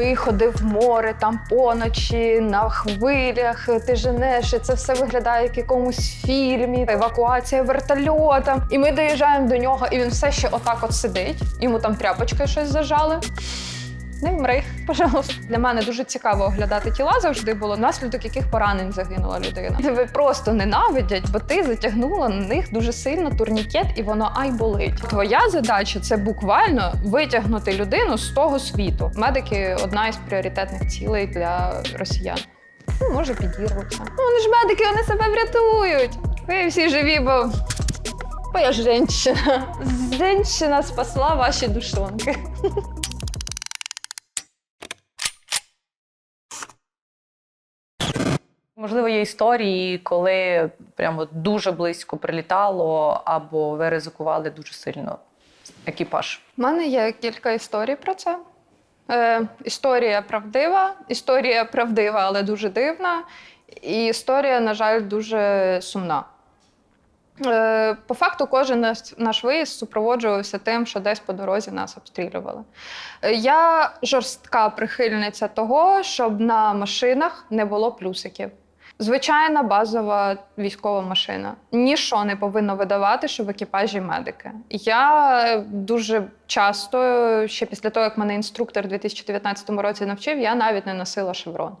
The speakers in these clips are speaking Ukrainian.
виходи в море, там поночі, на хвилях, ти женеш, і це все виглядає як в якомусь фільмі, евакуація вертольотом. І ми доїжджаємо до нього, і він все ще отак от сидить. Йому там тряпочкою щось зажали. Не вмри, пожалуйста. Для мене дуже цікаво оглядати тіла завжди було, внаслідок яких поранень загинула людина. Тебе просто ненавидять, бо ти затягнула на них дуже сильно турнікет, і воно ай болить. Твоя задача це буквально витягнути людину з того світу. Медики одна із пріоритетних цілей для росіян. Ну, може, підірвуться. Ну, вони ж медики, вони себе врятують. Ви всі живі, бо. Бо я женщина. Женщина спасла ваші душонки. Можливо, є історії, коли прямо дуже близько прилітало, або ви ризикували дуже сильно екіпаж. У мене є кілька історій про це. Е, історія правдива, історія правдива, але дуже дивна. І історія, на жаль, дуже сумна. Е, по факту, кожен наш, наш виїзд супроводжувався тим, що десь по дорозі нас обстрілювали. Е, я жорстка прихильниця того, щоб на машинах не було плюсиків. Звичайна базова військова машина. Ніщо не повинно видавати, що в екіпажі медики. Я дуже часто, ще після того, як мене інструктор у 2019 році навчив, я навіть не носила шеврон.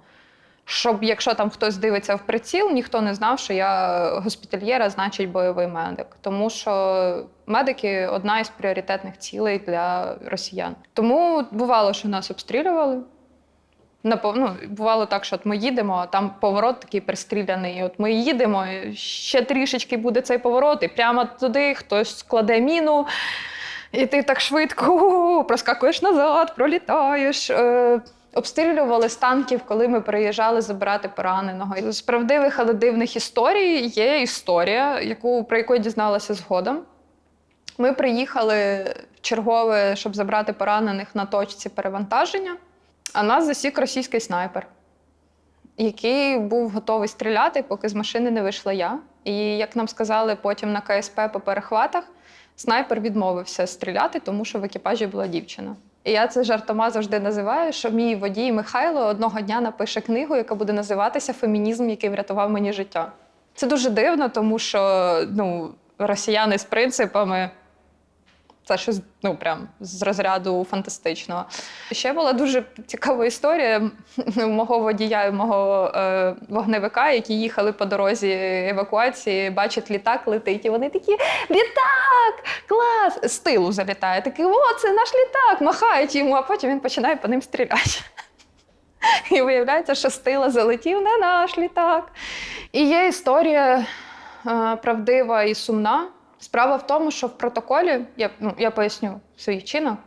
Щоб, якщо там хтось дивиться в приціл, ніхто не знав, що я госпітальєра, значить бойовий медик. Тому що медики одна із пріоритетних цілей для росіян. Тому бувало, що нас обстрілювали. Ну, бувало так, що от ми їдемо, а там поворот такий пристріляний. І От ми їдемо, і ще трішечки буде цей поворот, і прямо туди хтось складе міну, і ти так швидко проскакуєш назад, пролітаєш. Е, обстрілювали з танків, коли ми приїжджали забирати пораненого. І З правдивих, але дивних історій є історія, яку, про яку я дізналася згодом. Ми приїхали чергове, щоб забрати поранених на точці перевантаження. А нас засік російський снайпер, який був готовий стріляти, поки з машини не вийшла я. І як нам сказали потім на КСП по перехватах, снайпер відмовився стріляти, тому що в екіпажі була дівчина. І я це жартома завжди називаю, що мій водій Михайло одного дня напише книгу, яка буде називатися Фемінізм, який врятував мені життя. Це дуже дивно, тому що ну, росіяни з принципами це щось ну прям з розряду фантастичного. Ще була дуже цікава історія мого водія і мого е, вогневика, які їхали по дорозі евакуації, бачать літак летить, і вони такі: літак! Клас! З тилу залітає. Такий, о, це наш літак! Махають йому, а потім він починає по ним стріляти. І виявляється, що з тила залетів не наш літак. І є історія е, правдива і сумна. Справа в тому, що в протоколі, я, ну, я поясню свій вчинок,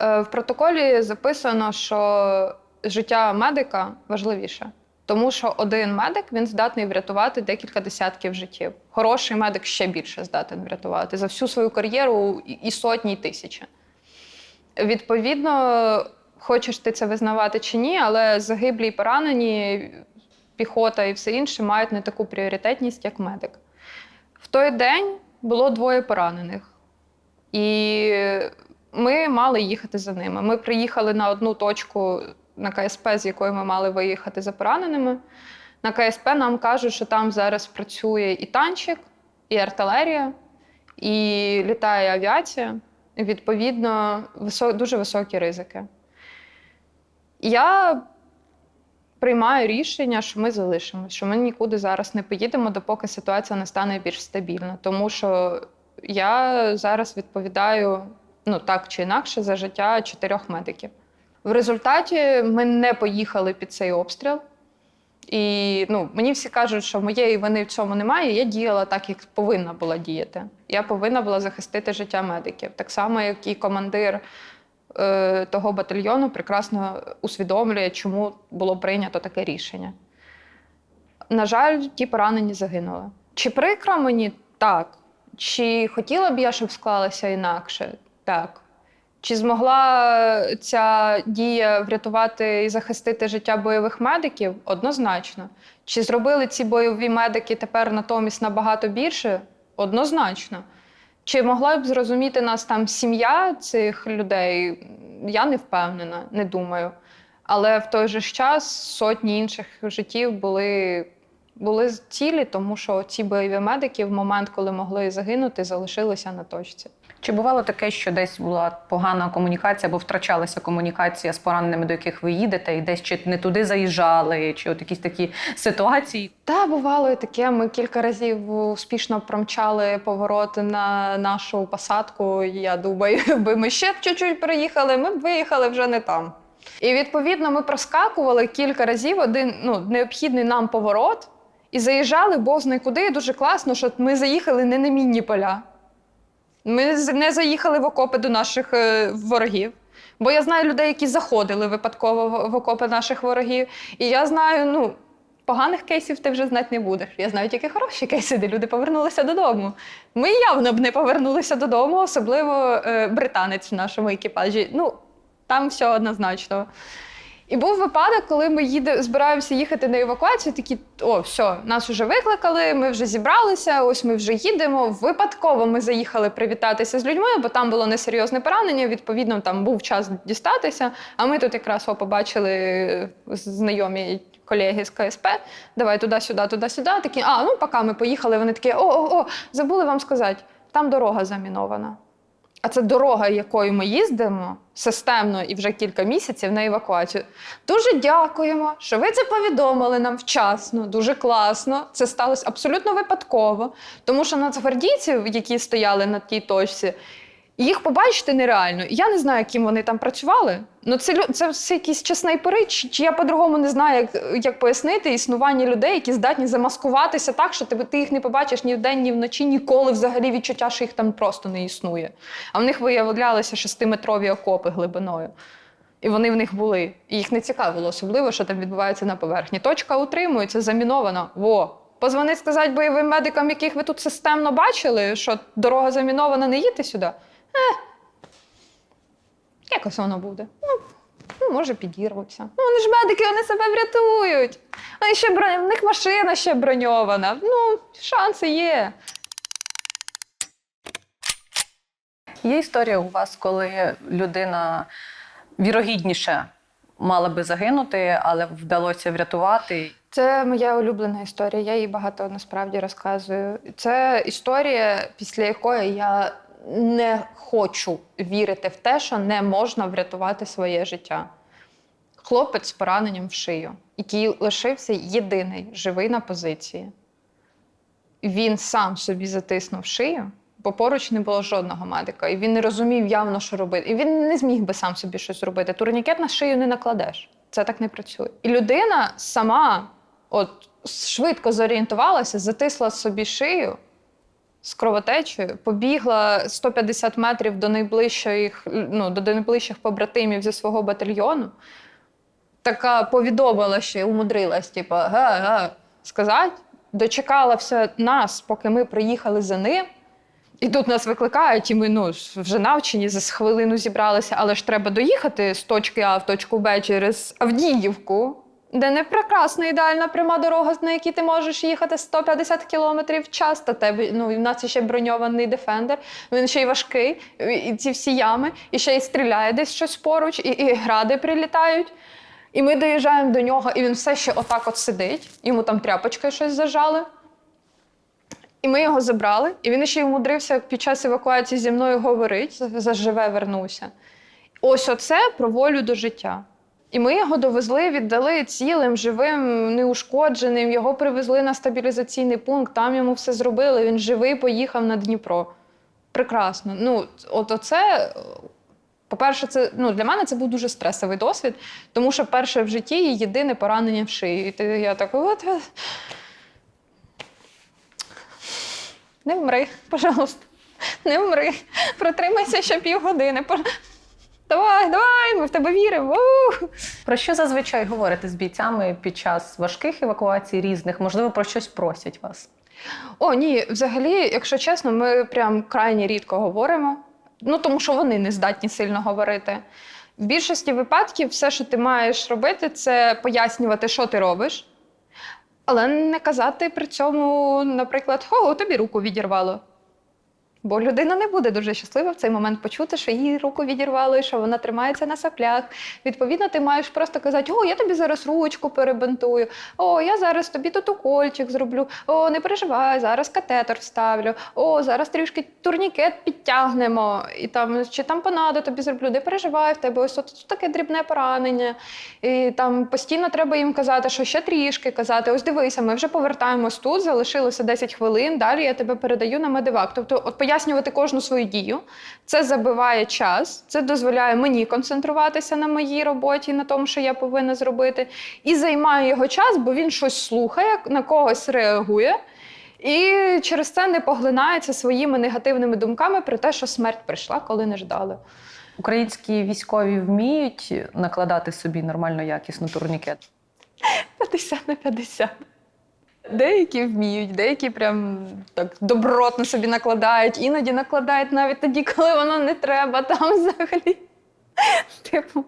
е, в протоколі записано, що життя медика важливіше. Тому що один медик він здатний врятувати декілька десятків життів. Хороший медик ще більше здатен врятувати за всю свою кар'єру і сотні, і тисячі. Відповідно, хочеш ти це визнавати чи ні, але загиблі і поранені, піхота і все інше мають не таку пріоритетність, як медик. В той день було двоє поранених. І ми мали їхати за ними. Ми приїхали на одну точку на КСП, з якої ми мали виїхати за пораненими. На КСП нам кажуть, що там зараз працює і танчик, і артилерія, і літає авіація. Відповідно, дуже високі ризики. Я приймаю рішення, що ми залишимося, що ми нікуди зараз не поїдемо, допоки ситуація не стане більш стабільна. Тому що я зараз відповідаю ну так чи інакше за життя чотирьох медиків. В результаті ми не поїхали під цей обстріл. І ну, мені всі кажуть, що моєї вини в цьому немає. Я діяла так, як повинна була діяти. Я повинна була захистити життя медиків. Так само, як і командир того батальйону прекрасно усвідомлює, чому було прийнято таке рішення. На жаль, ті поранені загинули. Чи прикро мені? Так. Чи хотіла б я, щоб склалося інакше? Так. Чи змогла ця дія врятувати і захистити життя бойових медиків? Однозначно. Чи зробили ці бойові медики тепер натомість набагато більше? Однозначно. Чи могла б зрозуміти нас там сім'я цих людей? Я не впевнена, не думаю. Але в той же час сотні інших життів були, були цілі, тому що ці бойові медики в момент, коли могли загинути, залишилися на точці. Чи бувало таке, що десь була погана комунікація або втрачалася комунікація з пораненими, до яких ви їдете, і десь чи не туди заїжджали, чи от якісь такі ситуації? Та бувало і таке. Ми кілька разів успішно промчали повороти на нашу посадку. Я думаю, якби ми ще чуть-чуть переїхали, ми б виїхали вже не там. І відповідно ми проскакували кілька разів один ну, необхідний нам поворот і заїжджали бозна куди. Дуже класно, що ми заїхали не на мінні поля. Ми не заїхали в окопи до наших е, ворогів. Бо я знаю людей, які заходили випадково в- окопи наших ворогів. І я знаю, ну, поганих кейсів ти вже знати не будеш. Я знаю тільки хороші кейси, де люди повернулися додому. Ми явно б не повернулися додому, особливо е, британець в нашому екіпажі. Ну, там все однозначно. І був випадок, коли ми їде, збираємося їхати на евакуацію, такі, о, все, нас вже викликали, ми вже зібралися, ось ми вже їдемо. Випадково ми заїхали привітатися з людьми, бо там було несерйозне поранення, відповідно, там був час дістатися. А ми тут якраз о, побачили е, знайомі колеги з КСП. Давай туди-сюди, туди-сюди. Такі, а, ну поки ми поїхали, вони такі, о, о, о, забули вам сказати, там дорога замінована. А це дорога, якою ми їздимо системно і вже кілька місяців на евакуацію. Дуже дякуємо, що ви це повідомили нам вчасно, дуже класно. Це сталося абсолютно випадково, тому що нацгвардійців, які стояли на тій точці, їх побачити нереально. Я не знаю, яким вони там працювали. Ну це це все якісь чи снайпери, чи, чи я по-другому не знаю, як, як пояснити існування людей, які здатні замаскуватися так, що ти, ти їх не побачиш ні вдень, ні вночі, ніколи взагалі відчуття, що їх там просто не існує. А в них виявлялися шестиметрові окопи глибиною. І вони в них були. І їх не цікавило, особливо, що там відбувається на поверхні. Точка утримується, замінована. Во. Позвони сказати бойовим медикам, яких ви тут системно бачили, що дорога замінована, не їдьте сюди. Е, якось воно буде. Ну, ну, може, підірвуться. Ну, вони ж медики, вони себе врятують. Вони ще броня, в них машина ще броньована. Ну, шанси є. Є історія у вас, коли людина вірогідніше мала би загинути, але вдалося врятувати. Це моя улюблена історія. Я її багато насправді розказую. Це історія, після якої я не хочу вірити в те, що не можна врятувати своє життя. Хлопець з пораненням в шию, який лишився єдиний живий на позиції. Він сам собі затиснув шию, бо поруч не було жодного медика, і він не розумів явно, що робити. І він не зміг би сам собі щось зробити. Турнікет на шию не накладеш. Це так не працює. І людина сама от швидко зорієнтувалася, затисла собі шию з кровотечею, побігла 150 метрів до найближчих, ну, до найближчих побратимів зі свого батальйону. Така повідомила ще, умудрилась, типу, га-га, сказати. Дочекалася нас, поки ми приїхали за ним. І тут нас викликають, і ми ну, вже навчені, за хвилину зібралися, але ж треба доїхати з точки А в точку Б через Авдіївку, де не прекрасна ідеальна пряма дорога, на якій ти можеш їхати 150 кілометрів в час. Та тебе ну, в нас ще броньований дефендер, він ще й важкий, і ці всі ями, і ще й стріляє десь щось поруч, і, і гради прилітають. І ми доїжджаємо до нього, і він все ще отак от сидить, йому там тряпочкою щось зажали. І ми його забрали, і він ще й умудрився під час евакуації зі мною говорити, заживе вернуся. Ось оце про волю до життя. І ми його довезли, віддали цілим, живим, неушкодженим. Його привезли на стабілізаційний пункт, там йому все зробили. Він живий поїхав на Дніпро. Прекрасно. Ну, от оце, по-перше, це ну, для мене це був дуже стресовий досвід, тому що перше в житті і єдине поранення в шиї. І я так, от. от. Не вмри, пожалуйста. Не вмри. Протримайся ще півгодини. Давай, давай, ми в тебе віримо. У! Про що зазвичай говорите з бійцями під час важких евакуацій різних? Можливо, про щось просять вас? О, ні, взагалі, якщо чесно, ми прям крайні рідко говоримо. Ну, тому що вони не здатні сильно говорити. В більшості випадків все, що ти маєш робити, це пояснювати, що ти робиш, але не казати при цьому, наприклад, о, тобі руку відірвало. Бо людина не буде дуже щаслива в цей момент почути, що її руку відірвали, що вона тримається на саплях. Відповідно, ти маєш просто казати: О, я тобі зараз ручку перебинтую, о, я зараз тобі тут укольчик зроблю, о, не переживай, зараз катетер вставлю, о, зараз трішки турнікет підтягнемо, і там чи там понаду тобі зроблю, не переживай, в тебе ось тут таке дрібне поранення. І там постійно треба їм казати, що ще трішки казати, ось дивися, ми вже повертаємось тут, залишилося 10 хвилин, далі я тебе передаю на медивак. Тобто, от пояснювати кожну свою дію, це забиває час, це дозволяє мені концентруватися на моїй роботі, на тому, що я повинна зробити, і займає його час, бо він щось слухає, на когось реагує. І через це не поглинається своїми негативними думками про те, що смерть прийшла, коли не ждали. Українські військові вміють накладати собі нормально якісно турнікет. 50 на 50. Деякі вміють, деякі прям так добротно собі накладають, іноді накладають навіть тоді, коли воно не треба. Там взагалі. Типу,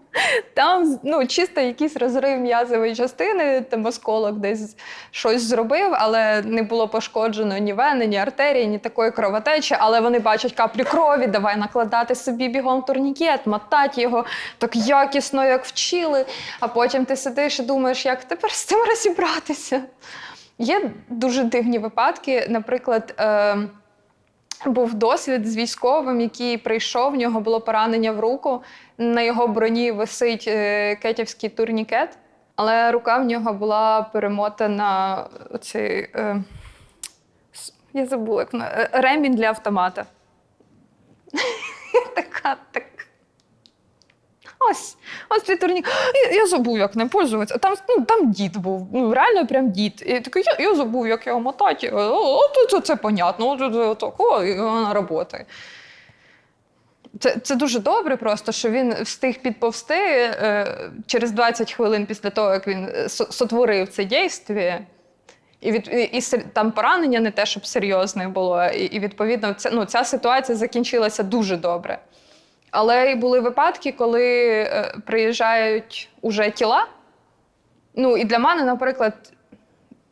там ну, чисто якийсь розрив м'язової частини, там осколок десь щось зробив, але не було пошкоджено ні вени, ні артерії, ні такої кровотечі. Але вони бачать каплі крові, давай накладати собі бігом турнікет, мотати його так якісно, як вчили. А потім ти сидиш і думаєш, як тепер з цим розібратися. Є дуже дивні випадки. Наприклад, е, був досвід з військовим, який прийшов, в нього було поранення в руку. На його броні висить е, кетівський турнікет, але рука в нього була перемотана оцей, е, я забула, як е, ремінь для автомата. така, так. Ось, ось цей турнік. Я, я забув, як ним пользуватися. Там, ну, там дід був, ну реально прям дід. І такий, я, я забув, як його мотати. О, о, це, це понятно, о, це, це, так, о, і вона працює. Це, це дуже добре, просто що він встиг підповсти е, через 20 хвилин після того, як він е, сотворив це дійстві. І, від, і, і там поранення не те, щоб серйозне було. І, і відповідно, це, ну, ця ситуація закінчилася дуже добре. Але і були випадки, коли е, приїжджають уже тіла. Ну, і для мене, наприклад,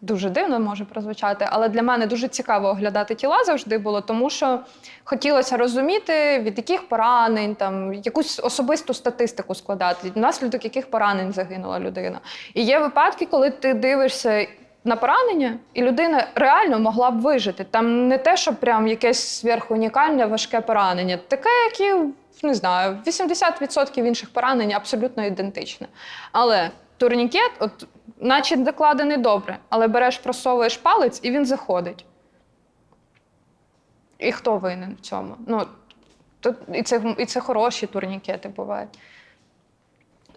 дуже дивно може прозвучати, але для мене дуже цікаво оглядати тіла завжди було, тому що хотілося розуміти, від яких поранень, там, якусь особисту статистику складати, внаслідок яких поранень загинула людина. І є випадки, коли ти дивишся. На поранення, і людина реально могла б вижити. Там не те, що прям якесь сверхунікальне важке поранення, таке, як не знаю, 80% інших поранень абсолютно ідентичне. Але турнікет, от, наче докладений добре, але береш, просовуєш палець і він заходить. І хто винен в цьому? Ну, тут, і, це, і це хороші турнікети бувають.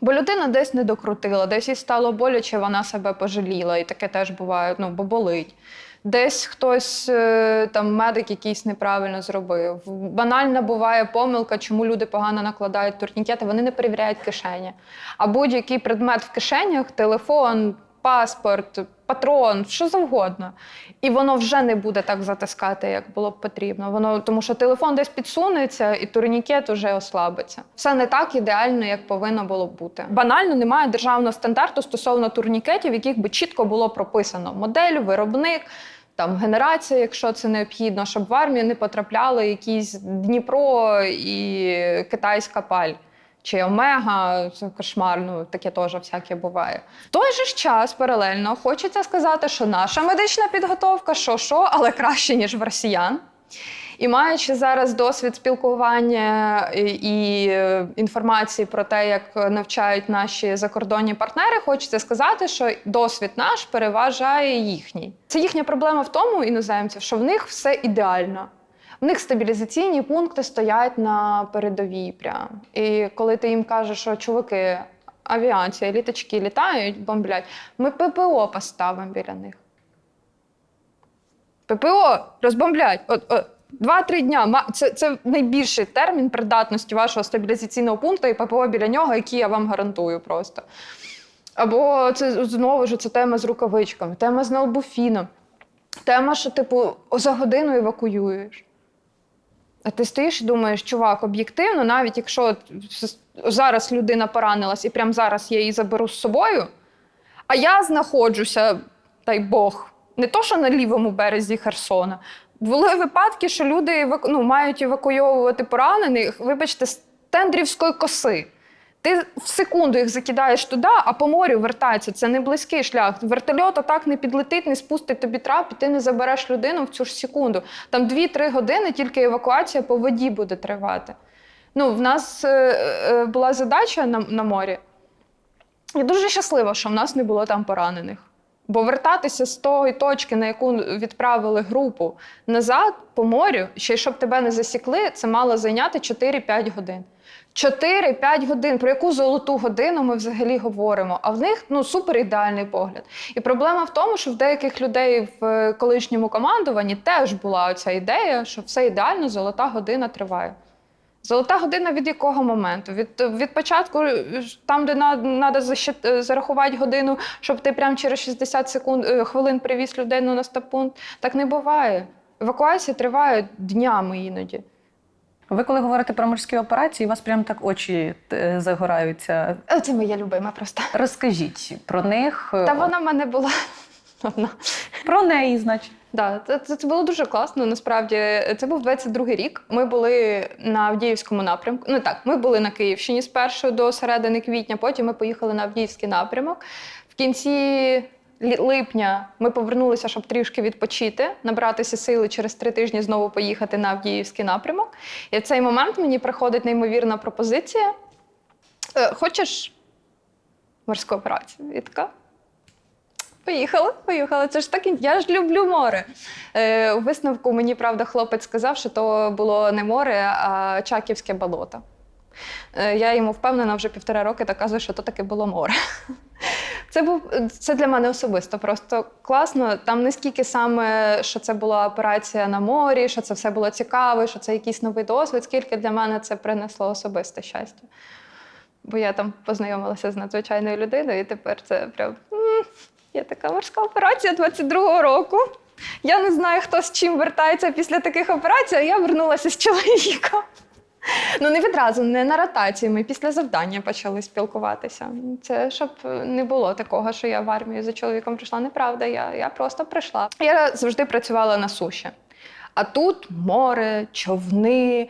Бо людина десь не докрутила, десь їй стало боляче, вона себе пожаліла, і таке теж буває, ну, бо болить. Десь хтось е, там медик якийсь неправильно зробив. Банальна буває помилка, чому люди погано накладають турнікети, вони не перевіряють кишені. А будь-який предмет в кишенях, телефон, паспорт, патрон, що завгодно. І воно вже не буде так затискати, як було б потрібно. Воно, тому що телефон десь підсунеться, і турнікет уже ослабиться. Все не так ідеально, як повинно було б бути. Банально немає державного стандарту стосовно турнікетів, яких би чітко було прописано модель, виробник. Там генерація, якщо це необхідно, щоб в армію не потрапляли якісь Дніпро і китайська паль. Чи омега, це кошмар, ну таке теж всяке буває. В той же ж час паралельно хочеться сказати, що наша медична підготовка, що що, але краще, ніж в росіян. І маючи зараз досвід спілкування і, і е, інформації про те, як навчають наші закордонні партнери, хочеться сказати, що досвід наш переважає їхній. Це їхня проблема в тому, іноземців, що в них все ідеально. В них стабілізаційні пункти стоять на передовій. Прям. І коли ти їм кажеш, що чуваки, авіація, літачки літають, бомблять, ми ППО поставимо біля них. ППО розбомблять. От, от, Два-три дня. Це, це найбільший термін придатності вашого стабілізаційного пункту і ППО біля нього, який я вам гарантую просто. Або це знову ж це тема з рукавичками, тема з налбуфіном, тема, що, типу, за годину евакуюєш. А ти стоїш і думаєш, чувак, об'єктивно, навіть якщо зараз людина поранилась і прямо зараз я її заберу з собою, а я знаходжуся, дай Бог, не то, що на лівому березі Херсона, Були випадки, що люди ну, мають евакуйовувати поранених, вибачте, з тендрівської коси. Ти в секунду їх закидаєш туди, а по морю вертається. Це не близький шлях. Вертольот так не підлетить, не спустить тобі трап, і ти не забереш людину в цю ж секунду. Там 2-3 години тільки евакуація по воді буде тривати. Ну, в нас е, е, була задача на, на морі. Я дуже щаслива, що в нас не було там поранених. Бо вертатися з тої точки, на яку відправили групу назад по морю, ще й щоб тебе не засікли, це мало зайняти 4-5 годин. 4-5 годин. Про яку золоту годину ми взагалі говоримо? А в них ну супер ідеальний погляд. І проблема в тому, що в деяких людей в е, колишньому командуванні теж була оця ідея, що все ідеально, золота година триває. Золота година від якого моменту? Від, від початку, е, там, де треба зарахувати годину, щоб ти прямо через 60 секунд е, хвилин привіз людину на стаб-пункт. Так не буває. Евакуації тривають днями іноді. Ви коли говорите про морські операції, у вас прям так очі е, загораються. Е, Це моя любима просто. Розкажіть про них. е, Та вона в мене була одна. Про неї, значить. Да, це, це, було дуже класно. Насправді це був 22-й рік. Ми були на Авдіївському напрямку. Ну так, ми були на Київщині спершу до середини квітня. Потім ми поїхали на Авдіївський напрямок. В кінці липня ми повернулися, щоб трішки відпочити, набратися сили через три тижні знову поїхати на Авдіївський напрямок. І в цей момент мені приходить неймовірна пропозиція. Е, Хочеш морську операцію? І така. Поїхали, поїхали. Це ж так, я ж люблю море. Е, у висновку мені, правда, хлопець сказав, що то було не море, а Чаківське болото. Е, я йому впевнена вже півтора роки доказую, що то таки було море. Це був це для мене особисто просто класно. Там не скільки саме, що це була операція на морі, що це все було цікаво, що це якийсь новий досвід, скільки для мене це принесло особисте щастя. Бо я там познайомилася з надзвичайною людиною, і тепер це прям є така морська операція 22-го року. Я не знаю, хто з чим вертається після таких операцій, а я вернулася з чоловіком. Ну, не відразу, не на ротації. Ми після завдання почали спілкуватися. Це щоб не було такого, що я в армію за чоловіком прийшла. Неправда, я, я просто прийшла. Я завжди працювала на суші. А тут море, човни,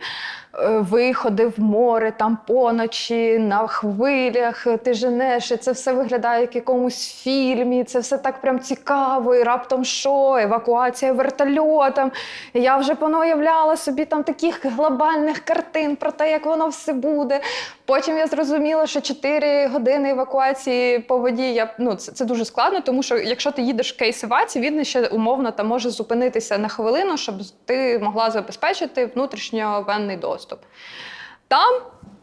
е, виходи в море, там поночі, на хвилях ти женеш, і це все виглядає як в якомусь фільмі, це все так прям цікаво, і раптом що, евакуація вертольотом. Я вже понауявляла собі там таких глобальних картин про те, як воно все буде. Потім я зрозуміла, що 4 години евакуації по воді я, ну, це, це дуже складно, тому що якщо ти їдеш в кейс евації, він ще умовно там може зупинитися на хвилину, щоб ти могла забезпечити внутрішньовенний доступ. Там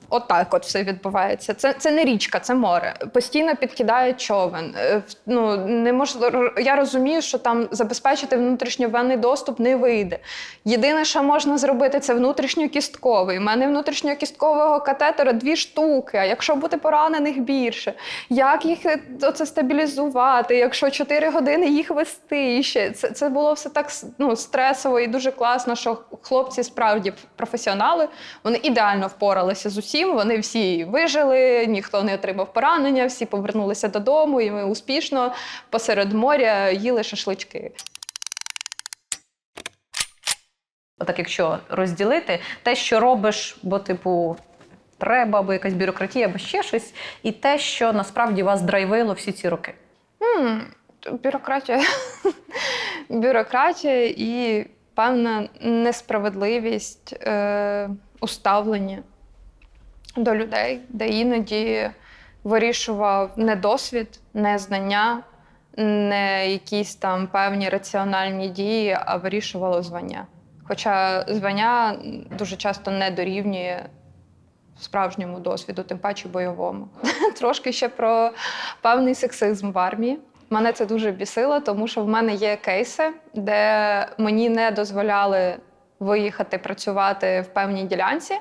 отак от все відбувається. Це, це не річка, це море. Постійно підкидає човен. Е, Ну, не мож... Я розумію, що там забезпечити внутрішньовенний доступ не вийде. Єдине, що можна зробити, це внутрішньокістковий. У мене внутрішньокісткового катетера дві штуки. А якщо буде поранених більше, як їх е, оце стабілізувати? Якщо 4 години їх вести і ще це, це було все так ну, стресово і дуже класно, що хлопці справді професіонали. Вони ідеально впоралися з усім. Вони всі вижили, ніхто не отримав поранення, всі повернулися додому, і ми успішно посеред моря їли шашлички. Отак, якщо розділити те, що робиш, бо, типу, треба, або якась бюрократія, або ще щось, і те, що насправді вас драйвило всі ці роки. М, Бюрократія. Бюрократія і певна несправедливість е, у ставленні до людей, де іноді вирішував не досвід, не знання, не якісь там певні раціональні дії, а вирішувало звання. Хоча звання дуже часто не дорівнює справжньому досвіду, тим паче бойовому. Трошки ще про певний сексизм в армії. Мене це дуже бісило, тому що в мене є кейси, де мені не дозволяли виїхати працювати в певній ділянці,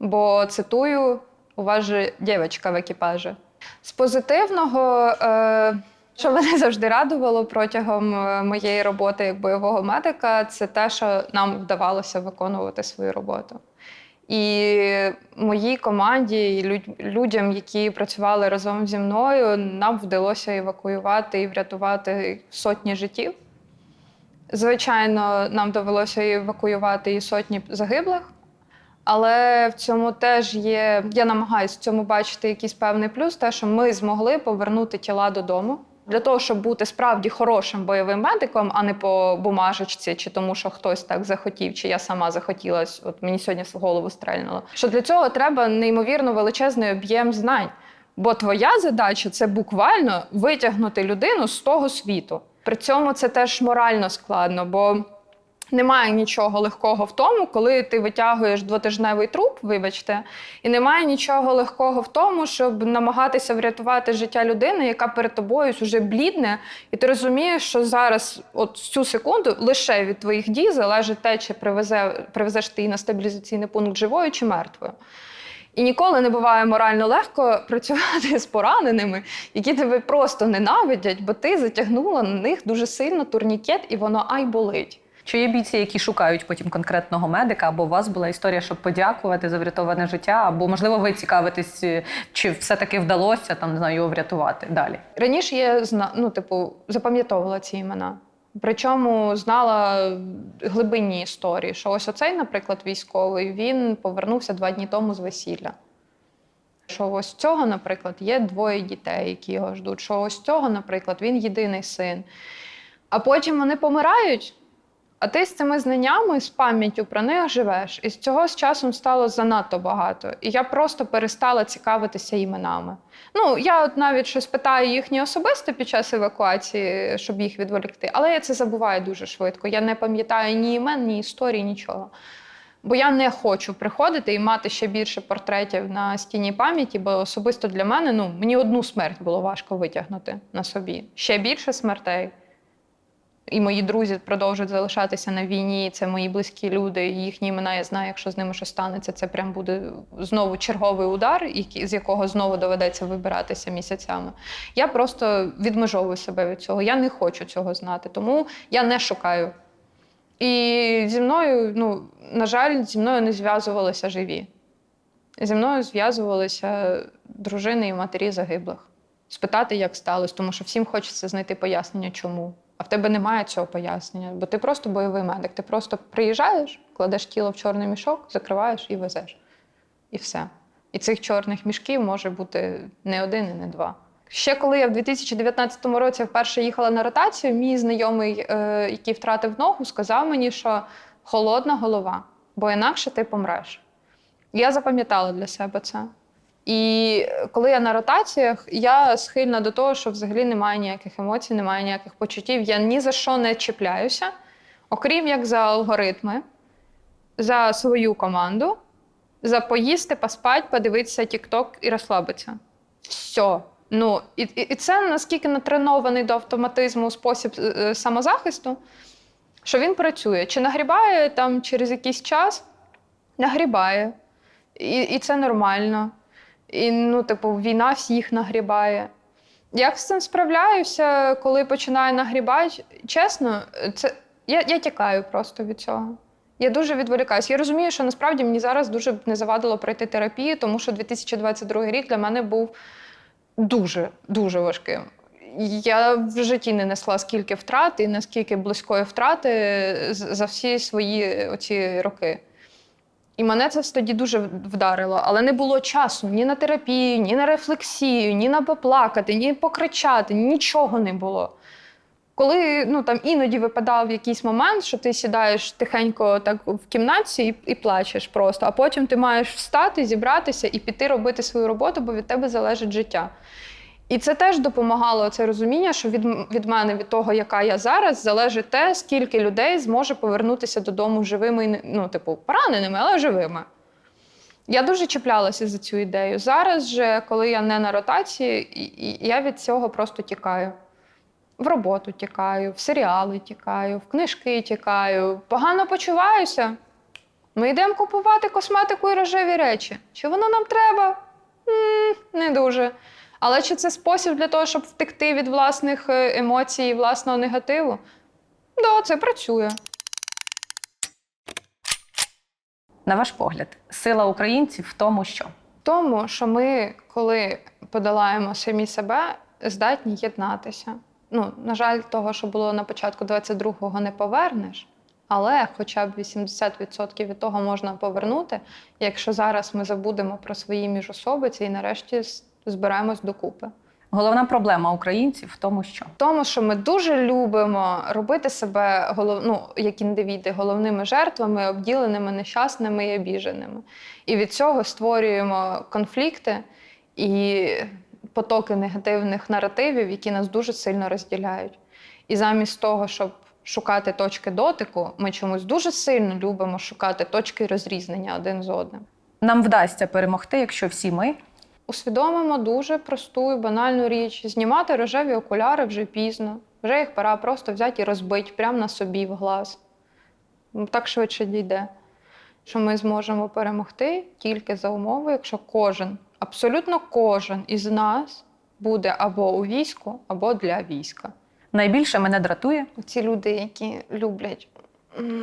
бо цитую, у вас же дівчинка в екіпажі. З позитивного, е, що мене завжди радувало протягом е, моєї роботи як бойового медика, це те, що нам вдавалося виконувати свою роботу. І моїй команді, і люд- людям, які працювали разом зі мною, нам вдалося евакуювати і врятувати сотні життів. Звичайно, нам довелося евакуювати і сотні загиблих, але в цьому теж є. Я намагаюся в цьому бачити якийсь певний плюс, те, що ми змогли повернути тіла додому. Для того, щоб бути справді хорошим бойовим медиком, а не по бумажечці, чи тому, що хтось так захотів, чи я сама захотіла, от мені сьогодні в голову стрельнуло. Що для цього треба неймовірно величезний об'єм знань. Бо твоя задача це буквально витягнути людину з того світу. При цьому це теж морально складно, бо немає нічого легкого в тому, коли ти витягуєш двотижневий труп, вибачте, і немає нічого легкого в тому, щоб намагатися врятувати життя людини, яка перед тобою вже блідне, і ти розумієш, що зараз, от цю секунду, лише від твоїх дій залежить те, чи привезе, привезеш ти на стабілізаційний пункт живою чи мертвою. І ніколи не буває морально легко працювати з пораненими, які тебе просто ненавидять, бо ти затягнула на них дуже сильно турнікет, і воно ай болить. Чи є бійці, які шукають потім конкретного медика, або у вас була історія, щоб подякувати за врятоване життя, або можливо ви цікавитесь, е, чи все-таки вдалося там не знаю, його врятувати далі? Раніше я зна... ну, типу, запам'ятовувала ці імена. Причому знала глибинні історії, що ось оцей, наприклад, військовий, він повернувся два дні тому з весілля. Що ось цього, наприклад, є двоє дітей, які його ждуть. Що ось цього, наприклад, він єдиний син. А потім вони помирають, а ти з цими знаннями, з пам'яттю про них живеш. І з цього з часом стало занадто багато. І я просто перестала цікавитися іменами. Ну, я от навіть щось питаю їхні особисто під час евакуації, щоб їх відволікти, але я це забуваю дуже швидко. Я не пам'ятаю ні імен, ні історії, нічого. Бо я не хочу приходити і мати ще більше портретів на стіні пам'яті, бо особисто для мене ну, мені одну смерть було важко витягнути на собі. Ще більше смертей. І мої друзі продовжують залишатися на війні. Це мої близькі люди. Їхні імена я знаю, якщо з ними щось станеться, це прям буде знову черговий удар, з якого знову доведеться вибиратися місяцями. Я просто відмежовую себе від цього. Я не хочу цього знати, тому я не шукаю. І зі мною, ну, на жаль, зі мною не зв'язувалися живі. Зі мною зв'язувалися дружини і матері загиблих. Спитати, як сталося, тому що всім хочеться знайти пояснення, чому. А в тебе немає цього пояснення, бо ти просто бойовий медик. Ти просто приїжджаєш, кладеш тіло в чорний мішок, закриваєш і везеш. І все. І цих чорних мішків може бути не один і не два. Ще коли я в 2019 році вперше їхала на ротацію, мій знайомий, е, який втратив ногу, сказав мені, що холодна голова, бо інакше ти помреш. Я запам'ятала для себе це. І коли я на ротаціях, я схильна до того, що взагалі немає ніяких емоцій, немає ніяких почуттів. Я ні за що не чіпляюся, окрім як за алгоритми, за свою команду, за поїсти, поспати, подивитися TikTok і розслабитися. Все. Ну, і, і, це наскільки натренований до автоматизму спосіб е, е, самозахисту, що він працює. Чи нагрібає там через якийсь час? Нагрібає. І, і це нормально. І, ну, типу, війна всіх нагрібає. Як з цим справляюся, коли починаю нагрібати? Чесно, це я, я тікаю просто від цього. Я дуже відволікаюся. Я розумію, що насправді мені зараз дуже б не завадило пройти терапію, тому що 2022 рік для мене був дуже дуже важким. Я в житті не несла скільки втрат і наскільки близької втрати за всі свої оці роки. І мене це тоді дуже вдарило, але не було часу ні на терапію, ні на рефлексію, ні на поплакати, ні покричати, нічого не було. Коли ну, там іноді випадав якийсь момент, що ти сідаєш тихенько так в кімнаті і, і плачеш просто, а потім ти маєш встати, зібратися і піти робити свою роботу, бо від тебе залежить життя. І це теж допомагало це розуміння, що від, від мене, від того, яка я зараз, залежить те, скільки людей зможе повернутися додому живими, ну, типу, пораненими, але живими. Я дуже чіплялася за цю ідею. Зараз же, коли я не на ротації, я від цього просто тікаю. В роботу тікаю, в серіали тікаю, в книжки тікаю. Погано почуваюся. Ми йдемо купувати косметику і рожеві речі. Чи воно нам треба? м не дуже. Але чи це спосіб для того, щоб втекти від власних е, емоцій і власного негативу? Да, це працює. На ваш погляд, сила українців в тому, що В Тому, що ми, коли подолаємо самі себе, здатні єднатися. Ну, на жаль, того, що було на початку 22-го, не повернеш, але хоча б 80% від того можна повернути, якщо зараз ми забудемо про свої міжособиці і нарешті зберемось докупи. Головна проблема українців в тому, що В тому, що ми дуже любимо робити себе голов... ну, як індивіди головними жертвами, обділеними, нещасними і обіженими. І від цього створюємо конфлікти і потоки негативних наративів, які нас дуже сильно розділяють. І замість того, щоб шукати точки дотику, ми чомусь дуже сильно любимо шукати точки розрізнення один з одним. нам вдасться перемогти, якщо всі ми Усвідомимо дуже просту і банальну річ: знімати рожеві окуляри вже пізно. Вже їх пора просто взяти і розбити прямо на собі в глаз. Ну, Так швидше дійде. Що ми зможемо перемогти тільки за умови, якщо кожен, абсолютно кожен із нас буде або у війську, або для війська. найбільше мене дратує, Ці люди, які люблять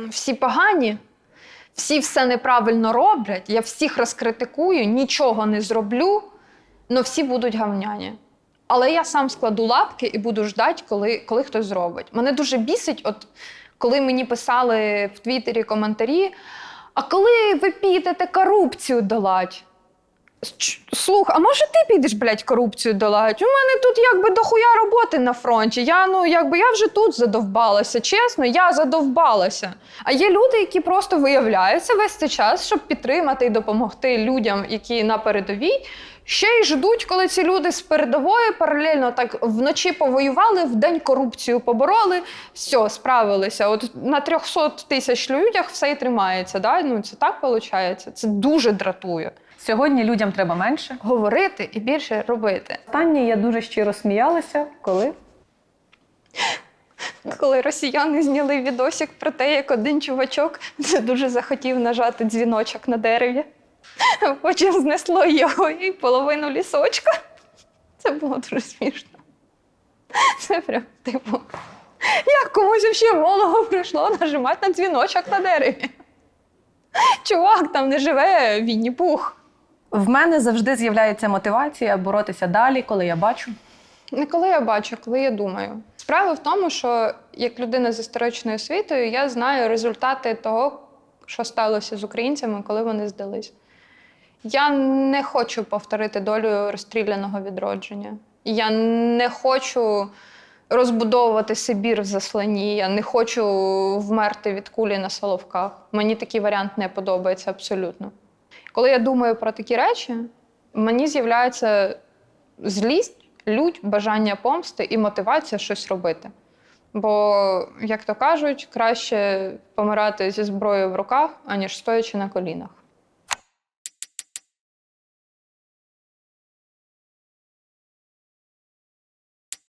всі погані, всі все неправильно роблять, я всіх розкритикую, нічого не зроблю, але всі будуть гавняні. Але я сам складу лапки і буду ждати, коли, коли хтось зробить. Мене дуже бісить, от коли мені писали в Твіттері коментарі: а коли ви підете корупцію долать? Слух, а може ти підеш, блядь, корупцію долають? У мене тут якби дохуя роботи на фронті. Я ну якби я вже тут задовбалася. Чесно, я задовбалася. А є люди, які просто виявляються весь цей час, щоб підтримати і допомогти людям, які на передовій. Ще й ждуть, коли ці люди з передової паралельно так вночі повоювали, вдень корупцію побороли, все, справилися. От на 300 тисяч людях все і тримається. Да? Ну, це так виходить. Це дуже дратує сьогодні людям треба менше. говорити і більше робити. Останнє я дуже щиро сміялася, коли Коли росіяни зняли відосик про те, як один чувачок дуже захотів нажати дзвіночок на дереві, потім знесло його і половину лісочка. Це було дуже смішно. Це прям типу. Як комусь ще в голову прийшло нажимати на дзвіночок на дереві. Чувак там не живе Вінні Пух. В мене завжди з'являється мотивація боротися далі, коли я бачу. Не коли я бачу, коли я думаю. Справа в тому, що як людина з історичною освітою, я знаю результати того, що сталося з українцями, коли вони здались. Я не хочу повторити долю розстріляного відродження. Я не хочу розбудовувати Сибір в засланні. Я не хочу вмерти від кулі на соловках. Мені такий варіант не подобається абсолютно. Коли я думаю про такі речі, мені з'являється злість, лють, бажання помсти і мотивація щось робити. Бо, як то кажуть, краще помирати зі зброєю в руках, аніж стоячи на колінах.